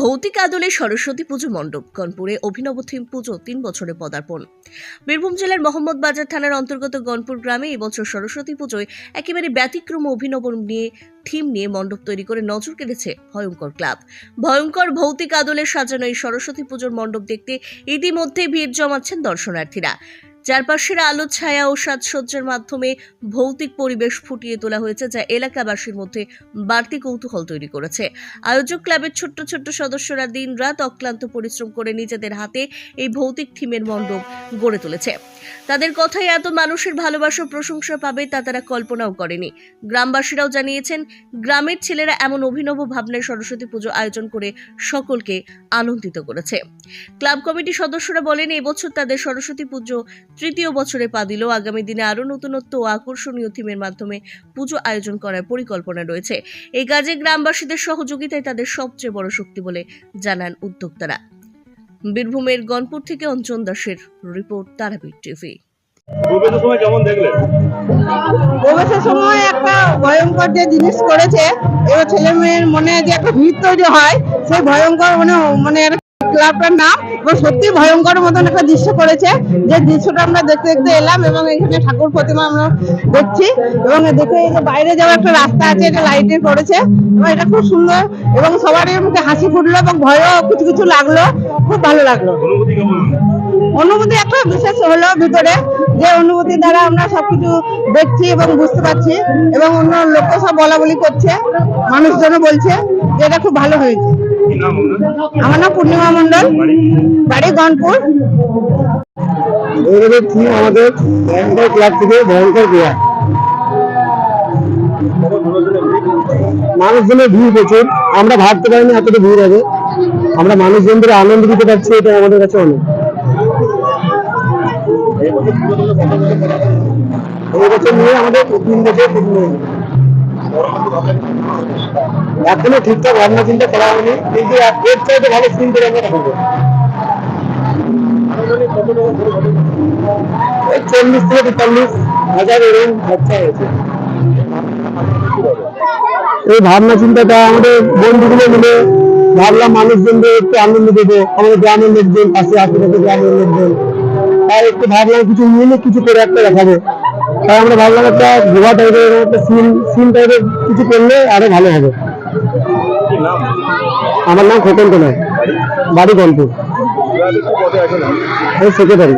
ভৌতিক আদলে সরস্বতী পুজো মণ্ডপ, গণপুরে অভিনব থিম পুজো, তিন বছরে পদার্পণ। বীরভূম জেলার মোহাম্মদ বাজার থানার অন্তর্গত গণপুর গ্রামে এবছর সরস্বতী পুজোয় একেবারে ব্যতিক্রম অভিনব নিয়ে, থিম নিয়ে মণ্ডপ তৈরি করে নজর কেড়েছে ভয়ঙ্কর ক্লাব। ভয়ঙ্কর ভৌতিক আদলে সাজানো এই সরস্বতী পুজোর মণ্ডপ দেখতে ইতিমধ্যেই ভিড় জমাচ্ছেন দর্শনার্থীরা। চারপাশের আলো, ছায়া ও সাজসজ্জার মাধ্যমে ভৌতিক পরিবেশ ফুটিয়ে তোলা হয়েছে যা এলাকাবাসীর মধ্যে বাড়তি কৌতূহল তৈরি করেছে। আয়োজক ক্লাবের ছোট্ট ছোট্ট সদস্যরা দিন রাত অক্লান্ত পরিশ্রম করে নিজেদের হাতে এই ভৌতিক থিমের মণ্ডপ গড়ে তুলেছে। তাদের কথায় এত মানুষের ভালোবাসা প্রশংসা পাবে তা তারা কল্পনাও করেনি। গ্রামবাসীরাও জানিয়েছেন, গ্রামের ছেলেরা এমন অভিনব ভাবনায় সরস্বতী পুজো আয়োজন করে সকলকে আনন্দিত করেছে। ক্লাব কমিটির সদস্যরা বলেন, এবছর তাদের সরস্বতী পুজো তৃতীয় বছরে পা দিলেও আগামী দিনে আরও নতুনত্ব ও আকর্ষণীয় থিমের মাধ্যমে পুজো আয়োজন করার পরিকল্পনা রয়েছে। এই কাজে গ্রামবাসীদের সহযোগিতায় তাদের সবচেয়ে বড় শক্তি বলে জানান উদ্যোক্তারা। বীরভূমের গনপুর থেকে অঞ্চন দাসের রিপোর্ট তারাপীঠ টিভি। প্রবেশের সময় কেমন দেখলেন প্রবেশের সময় একটা ভয়ঙ্কর যে জিনিস করেছে এবার ছেলে মেয়ের মনে যে একটা ভিড় তৈরি হয় সেই ভয়ঙ্কর মানে মানে ক্লাবটার নাম এবং সত্যি ভয়ঙ্কর মতন একটা দৃশ্য করেছে যে দৃশ্যটা আমরা দেখতে দেখতে এলাম এবং এখানে ঠাকুর প্রতিমা আমরা দেখছি এবং দেখে যে বাইরে যাওয়ার একটা রাস্তা আছে, এটা লাইটের করেছে এবং এটা খুব সুন্দর এবং সবারই মুখে হাসি ফুটলো এবং ভয়ও কিছু কিছু লাগল, খুব ভালো লাগল। অনুভূতি একটা বিশেষ হলো ভিতরে, যে অনুভূতি দ্বারা আমরা সবকিছু দেখছি এবং বুঝতে পারছি এবং অন্য লোকও সব বলা বলি করছে, মানুষজনও বলছে। যে এটা খুব ভালো হয়েছে। আমার নাম পূর্ণিমা মন্ডল বাড়ি গনপুর আমাদের ক্লাব থেকে ক্রিয়া মানুষজনের ভিড় প্রচুর। আমরা ভাবতে পারিনি এতটা ভিড় হবে। আমরা মানুষজনদের আনন্দ দিতে পারছি, এটা আমাদের কাছে অনেক। এই বছর নিয়ে আমাদের তিন বছর। এখনও ঠিকঠাক ভাবনা চিন্তা করা হয়নি, কিন্তু চাইতে ভালো করে আমরা করব চল্লিশ থেকে তেতাল্লিশ হাজার এরকম খরচা হয়েছে। এই ভাবনা চিন্তাটা আমাদের বন্ধুগুলো মিলে ভাবলাম মানুষজনদের একটু আনন্দ দেবো, আমাদের গ্রামের লোকজন, পাশে আশেপাশে গ্রামের লোকজন। তাই একটু ভাবলাম কিছু মিলে কিছু করে একটা দেখাবো। তাই আমরা ভাবলাম একটা গোয়া টাইপের একটা সিন সিন টাইপের কিছু করলে আরও ভালো হবে। আমার নাম খোকন নয় বাড়ি গল্প সেক্রেটারি